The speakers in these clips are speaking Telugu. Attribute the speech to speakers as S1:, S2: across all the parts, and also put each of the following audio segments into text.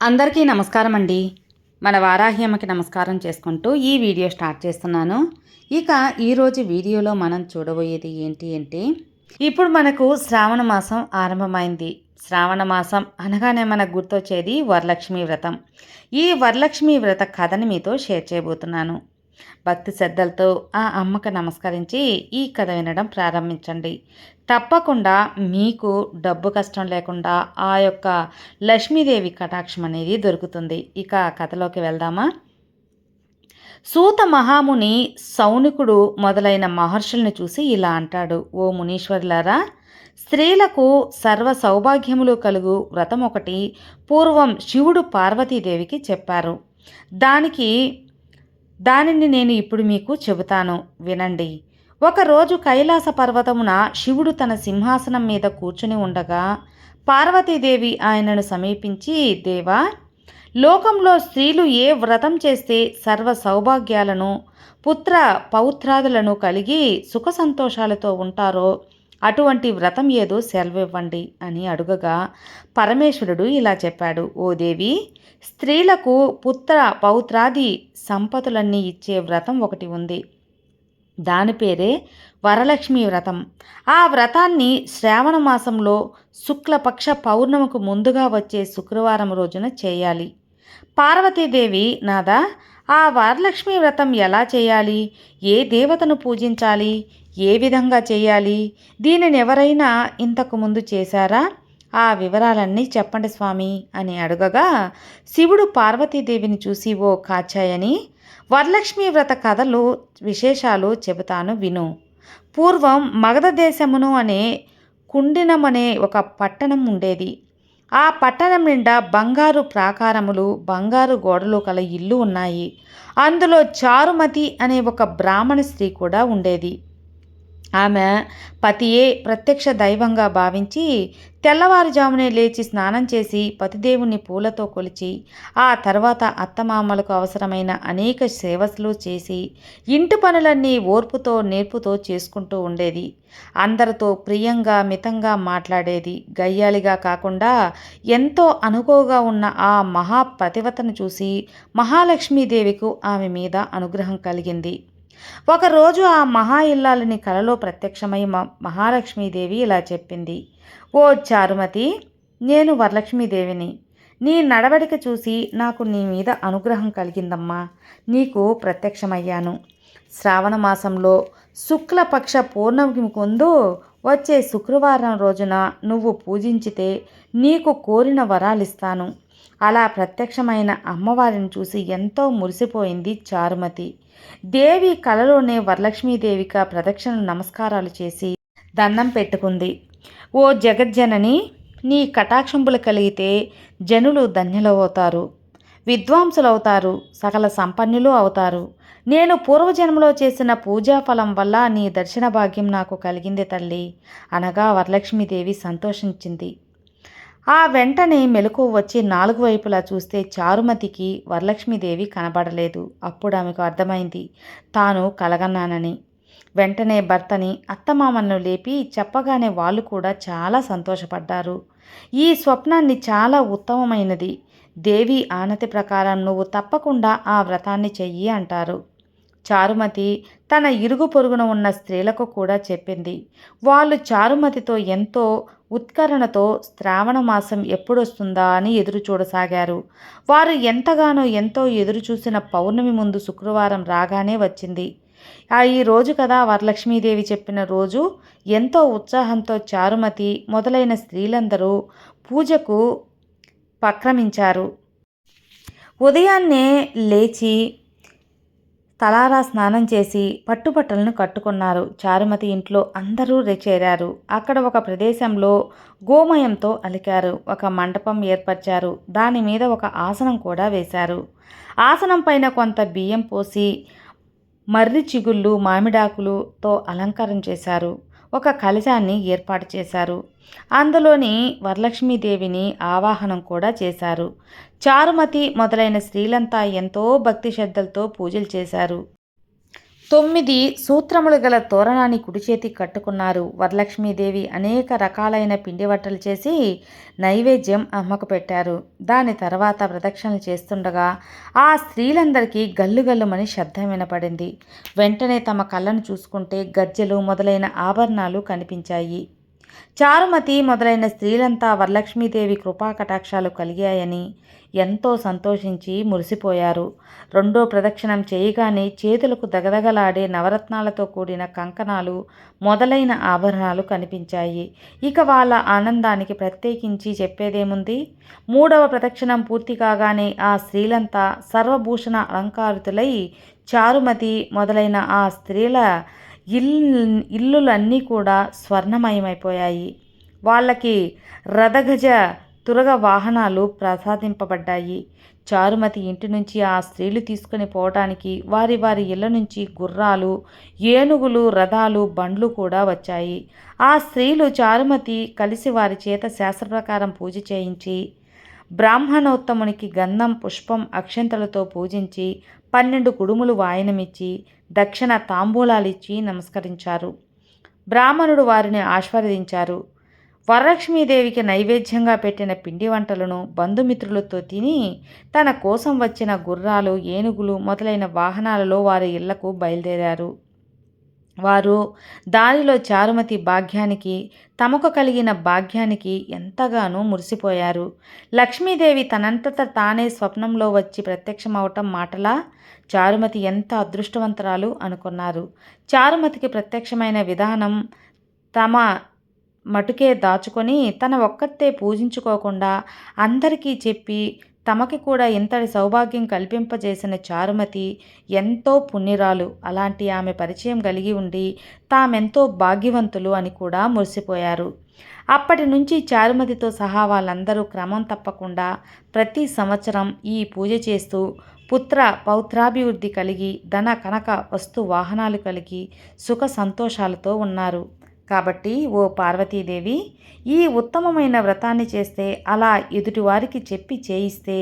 S1: అందరికీ నమస్కారం అండి మన వారాహ్యమకి నమస్కారం చేసుకుంటూ ఈ వీడియో స్టార్ట్ చేస్తున్నాను. ఇక ఈరోజు వీడియోలో మనం చూడబోయేది ఏంటి అంటే ఇప్పుడు మనకు శ్రావణ మాసం ఆరంభమైంది. శ్రావణ మాసం అనగానే మనకు గుర్తొచ్చేది వరలక్ష్మి వ్రతం. ఈ వరలక్ష్మి వ్రత కథని మీతో షేర్ చేయబోతున్నాను. భక్తి శ్రద్ధలతో ఆ అమ్మకు నమస్కరించి ఈ కథ వినడం ప్రారంభించండి. తప్పకుండా మీకు డబ్బు కష్టం లేకుండా ఆ యొక్క లక్ష్మీదేవి కటాక్షం అనేది దొరుకుతుంది. ఇక కథలోకి వెళ్దామా? సూత మహాముని సౌనికుడు మొదలైన మహర్షుల్ని చూసి ఇలా అంటాడు. ఓ మునీశ్వరులారా స్త్రీలకు సర్వ సౌభాగ్యములు కలుగు వ్రతం ఒకటి పూర్వం శివుడు పార్వతీదేవికి చెప్పారు. దానికి దానిని నేను ఇప్పుడు మీకు చెబుతాను. వినండి. ఒకరోజు కైలాస పర్వతమున శివుడు తన సింహాసనం మీద కూర్చుని ఉండగా పార్వతీదేవి ఆయనను సమీపించి దేవా లోకంలో స్త్రీలు ఏ వ్రతం చేస్తే సర్వ సౌభాగ్యాలను పుత్ర పౌత్రాదులను కలిగి సుఖ సంతోషాలతో ఉంటారో అటువంటి వ్రతం ఏదో సెలవివ్వండి అని అడుగగా పరమేశ్వరుడు ఇలా చెప్పాడు. ఓ దేవి స్త్రీలకు పుత్ర పౌత్రాది సంపతులన్నీ ఇచ్చే వ్రతం ఒకటి ఉంది. దాని పేరే వరలక్ష్మి వ్రతం. ఆ వ్రతాన్ని శ్రావణ మాసంలో శుక్లపక్ష పౌర్ణమకు ముందుగా వచ్చే శుక్రవారం రోజున చేయాలి. పార్వతీదేవి నాదా ఆ వరలక్ష్మి వ్రతం ఎలా చేయాలి? ఏ దేవతను పూజించాలి? ఏ విధంగా చేయాలి? దీనిని ఎవరైనా ఇంతకు ముందు చేశారా? ఆ వివరాలన్నీ చెప్పండి స్వామి అని అడగగా శివుడు పార్వతీదేవిని చూసి ఓ కాచాయని వరలక్ష్మి వ్రత కథలు విశేషాలు చెబుతాను విను. పూర్వం మగధ దేశమును అనే కుండినమనే ఒక పట్టణం ఉండేది. ఆ పట్టణం నిండా బంగారు ప్రాకారములు బంగారు గోడలు కల ఇల్లు ఉన్నాయి. అందులో చారుమతి అనే ఒక బ్రాహ్మణ స్త్రీ కూడా ఉండేది. ఆమె పతియే ప్రత్యక్ష దైవంగా భావించి తెల్లవారుజామునే లేచి స్నానం చేసి పతిదేవుని పూలతో కొలిచి ఆ తర్వాత అత్తమామలకు అవసరమైన అనేక సేవలు చేసి ఇంటి పనులన్నీ ఓర్పుతో నేర్పుతో చేసుకుంటూ ఉండేది. అందరితో ప్రియంగా మితంగా మాట్లాడేది. గయ్యాలిగా కాకుండా ఎంతో అనుకోగా ఉన్న ఆ మహాపతివతను చూసి మహాలక్ష్మీదేవికు ఆమె మీద అనుగ్రహం కలిగింది. ఒకరోజు ఆ మహా ఇల్లాలని కలలో ప్రత్యక్షమై మహాలక్ష్మీదేవి ఇలా చెప్పింది. ఓ చారుమతి నేను వరలక్ష్మీదేవిని. నీ నడవడిక చూసి నాకు నీ మీద అనుగ్రహం కలిగిందమ్మా. నీకు ప్రత్యక్షమయ్యాను. శ్రావణ మాసంలో శుక్లపక్ష పూర్ణమికి ముందు వచ్చే శుక్రవారం రోజున నువ్వు పూజించితే నీకు కోరిన వరాలిస్తాను. అలా ప్రత్యక్షమైన అమ్మవారిని చూసి ఎంతో మురిసిపోయింది చారుమతి. దేవి కలలోనే వరలక్ష్మీదేవిగా ప్రదక్షిణ నమస్కారాలు చేసి దండం పెట్టుకుంది. ఓ జగజ్జనని నీ కటాక్షంబులు కలిగితే జనులు ధన్యులవుతారు. విద్వాంసులవుతారు. సకల సంపన్నులు అవుతారు. నేను పూర్వజన్మలో చేసిన పూజాఫలం వల్ల నీ దర్శన భాగ్యం నాకు కలిగింది తల్లి. అనగా వరలక్ష్మీదేవి సంతోషించింది. ఆ వెంటనే మెలకు వచ్చి నాలుగు వైపులా చూస్తే చారుమతికి వరలక్ష్మీదేవి కనబడలేదు. అప్పుడు ఆమెకు అర్థమైంది తాను కలగన్నానని. వెంటనే భర్తని అత్తమామలను లేపి చెప్పగానే వాళ్ళు కూడా చాలా సంతోషపడ్డారు. ఈ స్వప్నాన్ని చాలా ఉత్తమమైనది. దేవి ఆనతి ప్రకారం నువ్వు తప్పకుండా ఆ వ్రతాన్ని చెయ్యి అంటారు. చారుమతి తన ఇరుగు పొరుగున ఉన్న స్త్రీలకు కూడా చెప్పింది. వాళ్ళు చారుమతితో ఎంతో ఉత్కరణతో శ్రావణ మాసం ఎప్పుడొస్తుందా అని ఎదురు చూడసాగారు. వారు ఎంతగానో ఎంతో ఎదురు చూసిన పౌర్ణమి ముందు శుక్రవారం రాగానే వచ్చింది. ఆ ఈ రోజు కదా వరలక్ష్మీదేవి చెప్పిన రోజు. ఎంతో ఉత్సాహంతో చారుమతి మొదలైన స్త్రీలందరూ పూజకు పక్రమించారు. ఉదయాన్నే లేచి తలారా స్నానం చేసి పట్టుబట్టలను కట్టుకున్నారు. చారుమతి ఇంట్లో అందరూ చేరారు అక్కడ ఒక ప్రదేశంలో గోమయంతో అలికారు. ఒక మండపం ఏర్పరిచారు. దాని మీద ఒక ఆసనం కూడా వేశారు. ఆసనం పైన కొంత బియ్యం పోసి మర్రి చిగుళ్ళు మామిడాకులతో అలంకారం చేశారు. ఒక కలశాన్ని ఏర్పాటు చేశారు. అందులోని వరలక్ష్మీదేవిని ఆవాహనం కూడా చేశారు. చారుమతి మొదలైన స్త్రీలంతా ఎంతో భక్తి శ్రద్ధలతో పూజలు చేశారు. తొమ్మిది సూత్రములు గల తోరణాన్ని కుడిచేతి కట్టుకున్నారు. వరలక్ష్మీదేవి అనేక రకాలైన పిండి వంటలు చేసి నైవేద్యం అమ్మకు పెట్టారు. దాని తర్వాత ప్రదక్షిణలు చేస్తుండగా ఆ స్త్రీలందరికీ గల్లు గల్లుమని శబ్దం వినపడింది. వెంటనే తమ కళ్ళను చూసుకుంటే గజ్జెలు మొదలైన ఆభరణాలు కనిపించాయి. చారుమతి మొదలైన స్త్రీలంతా వరలక్ష్మీదేవి కృపా కటాక్షాలు కలిగాయని ఎంతో సంతోషించి మురిసిపోయారు. రెండో ప్రదక్షిణం చేయగానే చేతులకు దగదగలాడే నవరత్నాలతో కూడిన కంకణాలు మొదలైన ఆభరణాలు కనిపించాయి. ఇక వాళ్ళ ఆనందానికి ప్రత్యేకించి చెప్పేదేముంది? మూడవ ప్రదక్షిణం పూర్తి కాగానే ఆ స్త్రీలంతా సర్వభూషణ అలంకారితులై చారుమతి మొదలైన ఆ స్త్రీల ఇల్లు ఇల్లులన్నీ కూడా స్వర్ణమయమైపోయాయి. వాళ్ళకి రథగజ తురగ వాహనాలు ప్రసాదింపబడ్డాయి. చారుమతి ఇంటి నుంచి ఆ స్త్రీలు తీసుకుని పోవటానికి వారి వారి ఇళ్ళ నుంచి గుర్రాలు ఏనుగులు రథాలు బండ్లు కూడా వచ్చాయి. ఆ స్త్రీలు చారుమతి కలిసి వారి చేత శాస్త్ర ప్రకారం పూజ చేయించి బ్రాహ్మణోత్తమునికి గంధం పుష్పం అక్షంతలతో పూజించి పన్నెండు కుడుములు వాయనమిచ్చి దక్షిణ తాంబూలాలిచ్చి నమస్కరించారు. బ్రాహ్మణుడు వారిని ఆశీర్వదించారు. వరలక్ష్మీదేవికి నైవేద్యంగా పెట్టిన పిండి వంటలను బంధుమిత్రులతో తిని తన కోసం వచ్చిన గుర్రాలు ఏనుగులు మొదలైన వాహనాలలో వారి ఇళ్ళకు బయలుదేరారు. వారు దారిలో చారుమతి భాగ్యానికి తమకు కలిగిన భాగ్యానికి ఎంతగానో మురిసిపోయారు. లక్ష్మీదేవి తనంతట తానే స్వప్నంలో వచ్చి ప్రత్యక్షమవటం మాటలా చారుమతి ఎంత అదృష్టవంతరాలు అనుకున్నారు. చారుమతికి ప్రత్యక్షమైన విధానం తమ మటుకే దాచుకొని తన ఒక్కతే పూజించుకోకుండా అందరికీ చెప్పి తమకి కూడా ఇంతటి సౌభాగ్యం కల్పింపజేసిన చారుమతి ఎంతో పుణ్యరాలు. అలాంటి ఆమె పరిచయం కలిగి ఉండి తామెంతో భాగ్యవంతులు అని కూడా మురిసిపోయారు. అప్పటి నుంచి చారుమతితో సహా వాళ్ళందరూ క్రమం తప్పకుండా ప్రతి సంవత్సరం ఈ పూజ చేస్తూ పుత్ర పౌత్రాభివృద్ధి కలిగి ధన కనక వస్తు వాహనాలు కలిగి సుఖ సంతోషాలతో ఉన్నారు. కాబట్టి ఓ పార్వతీదేవి ఈ ఉత్తమమైన వ్రతాన్ని చేస్తే అలా ఎదుటివారికి చెప్పి చేయిస్తే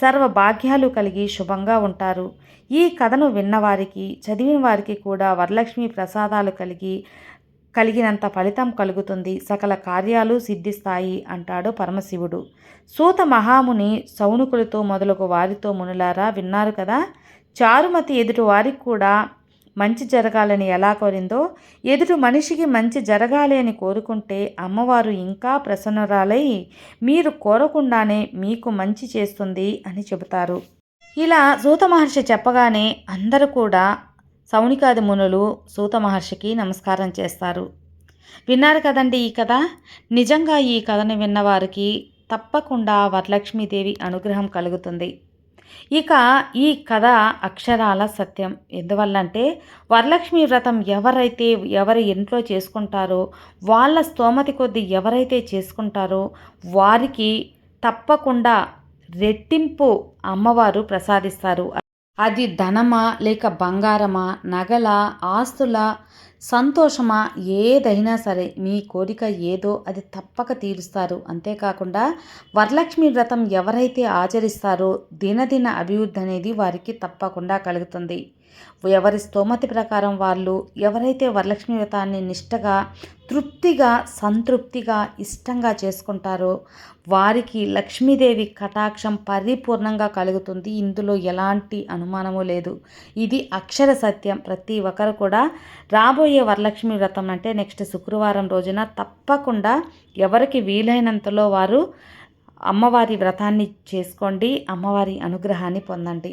S1: సర్వ భాగ్యాలు కలిగి శుభంగా ఉంటారు. ఈ కథను విన్నవారికి చదివిన వారికి కూడా వరలక్ష్మి ప్రసాదాలు కలిగి కలిగినంత ఫలితం కలుగుతుంది. సకల కార్యాలు సిద్ధిస్తాయి అంటాడు పరమశివుడు. సూత మహాముని సౌనుకులతో మొదలగు వారితో మునులారా విన్నారు కదా? చారుమతి ఎదుటి వారికి కూడా మంచి జరగాలని ఎలా కోరిందో ఎదుటి మనిషికి మంచి జరగాలి అని కోరుకుంటే అమ్మవారు ఇంకా ప్రసన్నరాలై మీరు కోరకుండానే మీకు మంచి చేస్తుంది అని చెబుతారు. ఇలా సూత మహర్షి చెప్పగానే అందరూ కూడా సౌనికాది మునులు సూత మహర్షికి నమస్కారం చేస్తారు. విన్నారు కదండి ఈ కథ? నిజంగా ఈ కథను విన్నవారికి తప్పకుండా వరలక్ష్మీదేవి అనుగ్రహం కలుగుతుంది. ఇక ఈ కథ అక్షరాల సత్యం. ఎందువల్లంటే వరలక్ష్మి వ్రతం ఎవరైతే ఎవరి ఇంట్లో చేసుకుంటారో వాళ్ళ స్తోమతి కొద్దీ ఎవరైతే చేసుకుంటారో వారికి తప్పకుండా రెట్టింపు అమ్మవారు ప్రసాదిస్తారు. అది ధనమా లేక బంగారమా నగల ఆస్తుల? సంతోషమా? ఏదైనా సరే. మీ కోరిక ఏదో అది తప్పక తీరుస్తారు. అంతేకాకుండా వరలక్ష్మి వ్రతం ఎవరైతే ఆచరిస్తారో దినదిన అభివృద్ధి అనేది వారికి తప్పకుండా కలుగుతుంది. ఎవరి స్తోమతి ప్రకారం వాళ్ళు ఎవరైతే వరలక్ష్మి వ్రతాన్ని నిష్టగా తృప్తిగా సంతృప్తిగా ఇష్టంగా చేసుకుంటారో వారికి లక్ష్మీదేవి కటాక్షం పరిపూర్ణంగా కలుగుతుంది. ఇందులో ఎలాంటి అనుమానము లేదు. ఇది అక్షర సత్యం. ప్రతి ఒక్కరు కూడా రాబోయే వరలక్ష్మి వ్రతం అంటే నెక్స్ట్ శుక్రవారం రోజున తప్పకుండా ఎవరికి వీలైనంతలో వారు అమ్మవారి వ్రతాన్ని చేసుకోండి అమ్మవారి అనుగ్రహాన్ని పొందండి.